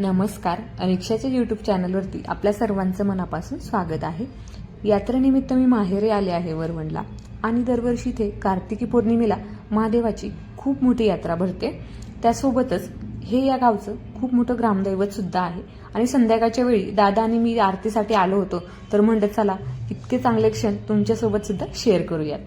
नमस्कार. अनिक्षाच्या यूट्यूब चॅनलवरती आपल्या सर्वांचं मनापासून स्वागत आहे. यात्रेनिमित्त मी माहेरे आले आहे वरवणला आणि दरवर्षी इथे कार्तिकी पौर्णिमेला महादेवाची खूप मोठी यात्रा भरते. त्यासोबतच हे या गावचं खूप मोठं ग्रामदैवत सुद्धा आहे. आणि संध्याकाळच्या वेळी दादा आणि मी आरतीसाठी आलो होतो. तर म्हणलं चला इतके चांगले क्षण तुमच्यासोबत सुद्धा शेअर करूयात.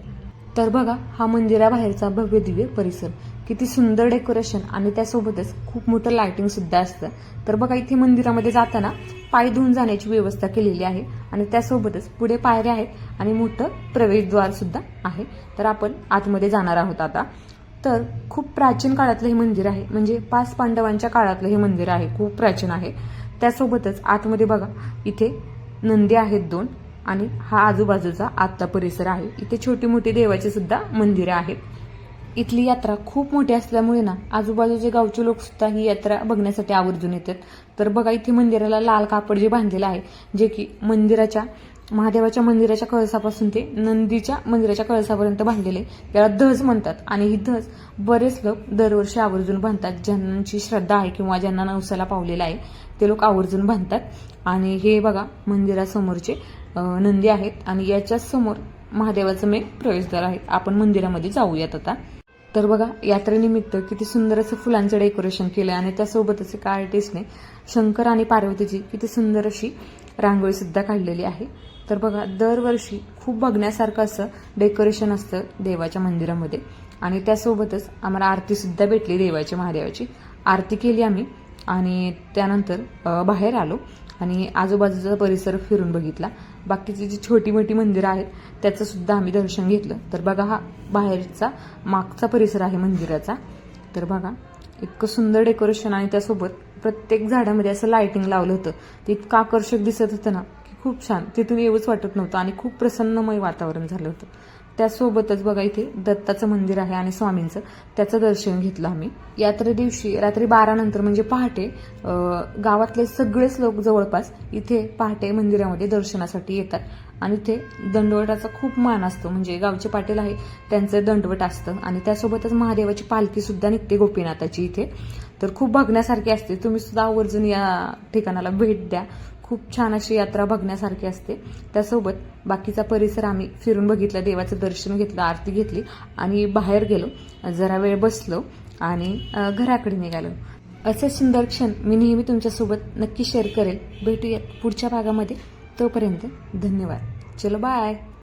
तर बघा हा मंदिराबाहेरचा भव्य दिव्य परिसर. किती सुंदर डेकोरेशन आणि त्यासोबतच खूप मोठं लायटिंग सुद्धा असतं. तर बघा इथे मंदिरामध्ये जाताना पाय धुवून जाण्याची व्यवस्था केलेली आहे आणि त्यासोबतच पुढे पायऱ्या आहेत आणि मोठं प्रवेशद्वार सुद्धा आहे. तर आपण आतमध्ये जाणार आहोत आता. तर खूप प्राचीन काळातलं हे मंदिर आहे. म्हणजे पाच पांडवांच्या काळातलं हे मंदिर आहे. खूप प्राचीन आहे. त्यासोबतच आतमध्ये बघा इथे नंदी आहेत दोन. आणि हा आजूबाजूचा आत्ता परिसर आहे. इथे छोटी मोठी देवाची सुद्धा मंदिरं आहेत. इथली यात्रा खूप मोठी असल्यामुळे ना आजूबाजूचे गावचे लोक सुद्धा ही यात्रा बघण्यासाठी आवर्जून येतात. तर बघा इथे मंदिराला लाल कापड जे बांधलेलं आहे जे की मंदिराच्या महादेवाच्या मंदिराच्या कळसापासून ते नंदीच्या मंदिराच्या कळसापर्यंत बांधलेले. त्याला धज म्हणतात आणि ही धज बरेच लोक दरवर्षी आवर्जून बांधतात. ज्यांची श्रद्धा आहे किंवा ज्यांना नवसाला पावलेला आहे ते लोक आवर्जून बांधतात. आणि हे बघा मंदिरासमोरचे नंदी आहेत आणि याच्याच समोर महादेवाचं मेन प्रवेशद्वार आहे. आपण मंदिरामध्ये जाऊयात आता. तर बघा यात्रेनिमित्त किती सुंदर असं फुलांचं डेकोरेशन केलं आणि त्यासोबतच एका आर्टिस्टने शंकर आणि पार्वतीची किती सुंदर अशी रांगोळी सुद्धा काढलेली आहे. तर बघा दरवर्षी खूप बघण्यासारखं असं डेकोरेशन असतं देवाच्या मंदिरामध्ये. आणि त्यासोबतच आम्हाला आरती सुद्धा भेटली देवाची महादेवाची. आरती केली आम्ही आणि त्यानंतर बाहेर आलो आणि आजूबाजूचा परिसर फिरून बघितला. बाकीची जी छोटी मोठी मंदिरं आहेत त्याचं सुद्धा आम्ही दर्शन घेतलं. तर बघा हा बाहेरचा मागचा परिसर आहे मंदिराचा. तर बघा इतकं सुंदर डेकोरेशन आणि त्यासोबत प्रत्येक झाडामध्ये असं लायटिंग लावलं होतं. ते इतकं आकर्षक दिसत होतं ना. खूप छान. तिथून येऊच वाटत नव्हतं आणि खूप प्रसन्नमय वातावरण झालं होतं. त्यासोबतच बघा इथे दत्ताचं मंदिर आहे आणि स्वामींचं. त्याचं दर्शन घेतलं आम्ही. यात्रे दिवशी रात्री बारा नंतर म्हणजे पहाटे गावातले सगळेच लोक जवळपास इथे पहाटे मंदिरामध्ये दर्शनासाठी येतात. आणि इथे दंडवटाचा खूप मान असतो. म्हणजे गावचे पाटील आहे त्यांचं दंडवट असतं. आणि त्यासोबतच महादेवाची पालखी सुद्धा निघते गोपीनाथाची इथे. तर खूप बघण्यासारखी असते. तुम्ही सुद्धा आवर्जून या ठिकाणाला भेट द्या. खूप छान अशी यात्रा बघण्यासारखी असते. त्यासोबत बाकीचा परिसर आम्ही फिरून बघितला देवाचं दर्शन घेतलं आरती घेतली आणि बाहेर गेलो. जरा वेळ बसलो आणि घराकडे निघालो. असे सुंदर क्षण मी नेहमी तुमच्यासोबत नक्की शेअर करेल. भेटूयात पुढच्या भागामध्ये. तोपर्यंत धन्यवाद. चलो बाय